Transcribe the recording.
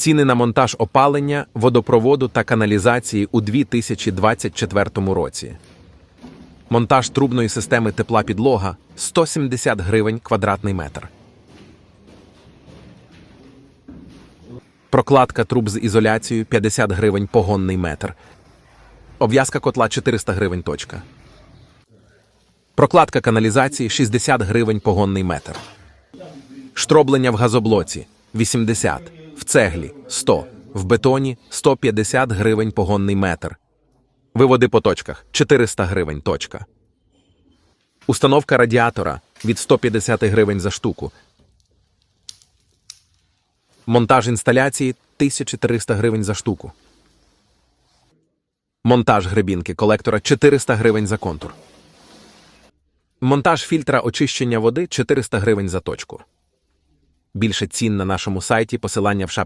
Ціни на монтаж опалення, водопроводу та каналізації у 2024 році. Монтаж трубної системи тепла підлога 170 гривень квадратний метр. Прокладка труб з ізоляцією 50 гривень погонний метр. Обв'язка котла 400 гривень точка. Прокладка каналізації 60 гривень погонний метр. Штроблення в газоблоці 80, в цеглі 100, в бетоні 150 гривень погонний метр. Виводи по точках 400 гривень точка. Установка радіатора від 150 гривень за штуку. Монтаж інсталяції 1300 гривень за штуку. Монтаж гребінки колектора 400 гривень за контур. Монтаж фільтра очищення води 400 гривень за точку. Більше цін на нашому сайті, посилання в шапці